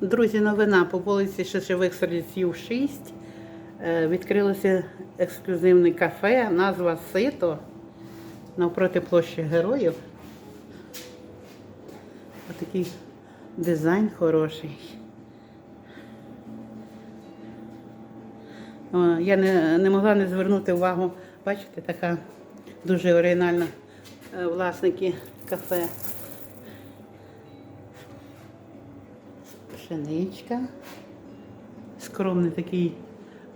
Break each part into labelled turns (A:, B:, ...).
A: Друзі, новина по вулиці Шишевих Стрільців 6. Е, Відкрилося ексклюзивне кафе, назва Сито навпроти площі героїв. Отакий дизайн хороший. Я не, не могла не звернути увагу. Бачите, така дуже оригінальна е, власники кафе. Пшеничка. Скромний такий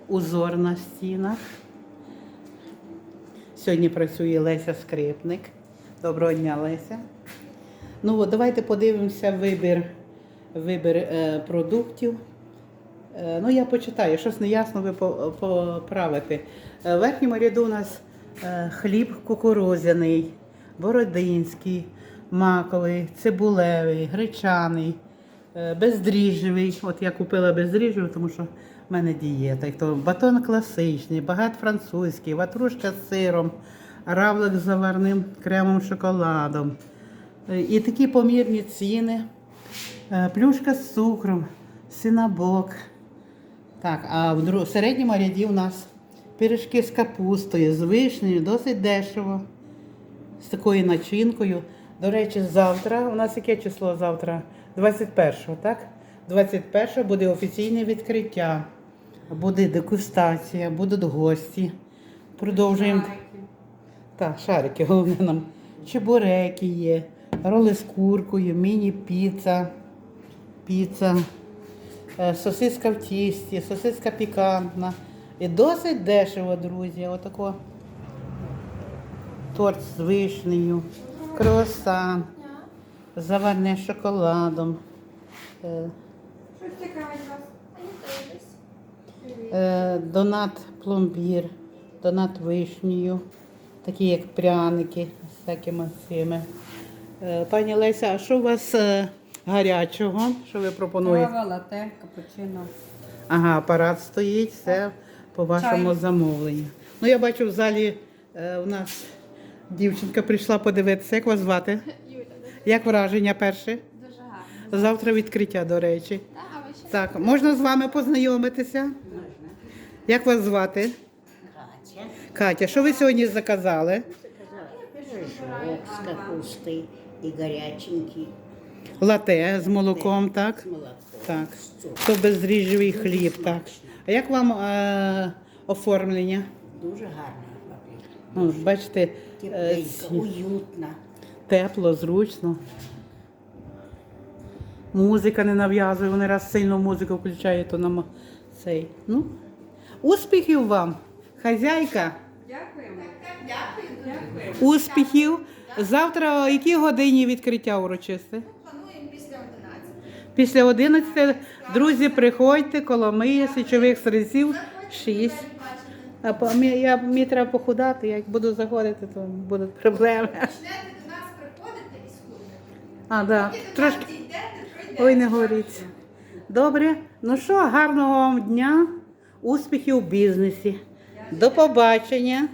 A: узор на стінах. Сьогодні працює Леся Скрипник. Доброго дня, Леся. Ну давайте подивимося вибір, вибір е, продуктів. Е, ну, я почитаю, щось неясно ви поправите. Е, в верхньому ряду у нас е, хліб кукурудзяний, бородинський, маковий, цибулевий, гречаний, е. От я купила бездріжджевий, тому що в мене дієта. То батон класичний, багат французький, ватрушка з сиром, равлик з заварним кремом шоколадом. Е, І такі помірні ціни. Е, Плюшка з цукром, синабок. Так, а в середньому ряді у нас пиріжки з капустою, з вишнею, досить дешево. З такою начинкою. До речі, завтра, у нас яке число завтра? 21-го, так? 21-го буде офіційне відкриття. Буде дегустація, будуть гості. Продовжуємо. Так, шарики, головне нам. Чебуреки є, роли з куркою, міні-піца, піца, е, сосиска в тісті, сосиска пікантна. І досить дешево, друзі. Отако. Торт з вишнею, круасан, заварне шоколадом. е,
B: Щось цікавить вас.
A: Е, донат пломбір, донат вишнею, такі як пряники з такими цими. Е, Пані Леся, а що у вас гарячого? Що ви пропонуєте?
B: Кава, лате, капучино.
A: Ага, апарат стоїть, все по вашому
B: Чай.
A: замовленню. Ну, я бачу в залі у нас дівчинка прийшла подивитися. Як вас звати?
C: Юля,
A: Як враження перше?
C: дуже гарно.
A: Завтра відкриття, до речі.
C: Та, а ви ще
A: Так, можна з вами познайомитися? Як вас звати?
D: Катя,
A: Катя, що ви сьогодні заказали?
D: пирожок с капустой и горяченький
A: Лате з молоком, так?
D: с молоком.
A: Так. То бездріжджовий хліб, так. А як вам е, оформлення?
D: Дуже гарно.
A: Ну, бачите, е,
D: Тепленько,
A: ці-
D: уютно.
A: тепло, зручно. Музика не нав'язує, вони раз сильно музику включають, то нам цей. Ну, успіхів вам, хазяйка.
B: Дякуємо.
A: Успіхів. Завтра о якій годині відкриття урочисте?
C: плануємо після 11.
A: Після 11 друзі, приходьте, Коломиї, Січових Стрільців, 6. А по- мені, я, мені треба похудати, як буду заходити, то будуть проблеми.
C: Почнете до нас приходити і схуднете.
A: А, да. Трошки.
C: нас.
A: Ой, не говоріть. Добре. Ну що, гарного вам дня, успіхів у бізнесі. До побачення.